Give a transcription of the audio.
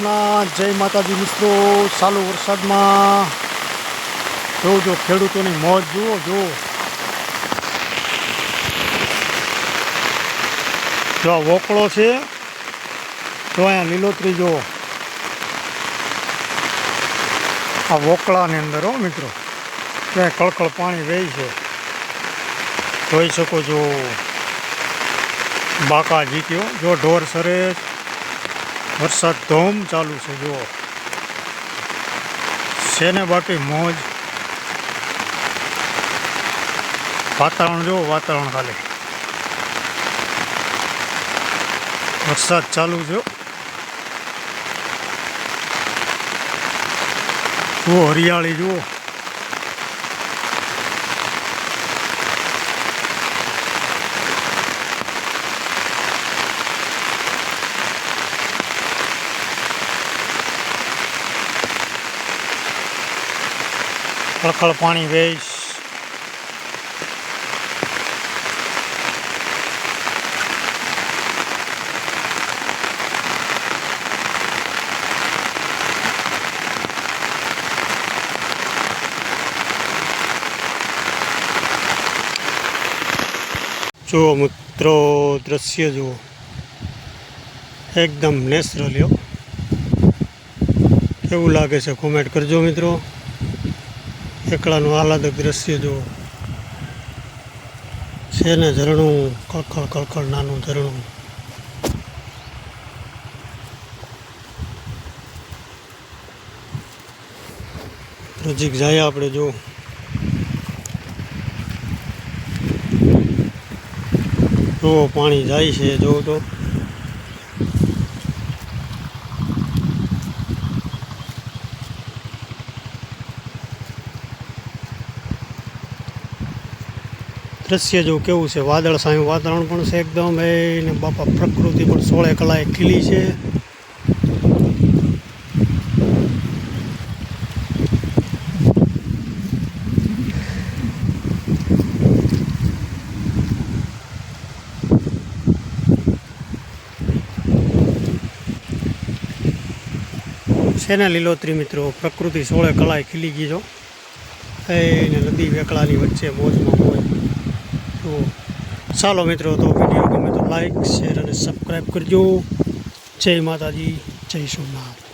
સોમનાથ જય માતાજી મિત્રો, ચાલુ વરસાદમાં. જોજો ખેડૂતોની મોજ જુઓ જુઓ. જો વોકળો છે તો અહીંયા લીલોતરી જુઓ. આ વોકળાની અંદર હો મિત્રો ત્યાં કળકળ પાણી વહી છે. જોઈ શકો છો. બાકા જીત્યો. જો, ઢોર સરે વરસાદ ધોમ ચાલુ છે, જુઓ. છે ને બાકી મોજ? વાતાવરણ, જુઓ, વાતાવરણ ખાલી વરસાદ ચાલુ છે જુઓ, હરિયાળી, જુઓ. ખળખળ પાણી વેશ જુઓ મિત્રો, દ્રશ્ય જુઓ. એકદમ નેચરલ કેવું લાગે છે? કોમેન્ટ કરજો મિત્રો. એકલાનું આહલાદક દ્રશ્ય જુઓ. છે ને ઝરણું કળખળ કળખળ નાનું ઝરણું. નજીક જાય આપણે જો જુઓ, પાણી જાય છે જો તો. દ્રશ્ય જો કેવું છે, વાદળ સાયું વાતાવરણ પણ છે એકદમ. એ ને બાપા, પ્રકૃતિ પણ સોળે કલાએ ખીલી છે. શેના લીલોત્રી મિત્રો, પ્રકૃતિ સોળે કલાએ ખીલી ગઈ જો. એને નદી વેકળાની વચ્ચે મોજમાં મોજ તો ચાલો મિત્રો, તો વીડિયો ગમે તો લાઈક શેર અને સબસ્ક્રાઈબ કરજો. જય માતાજી, જય સોમનાથ.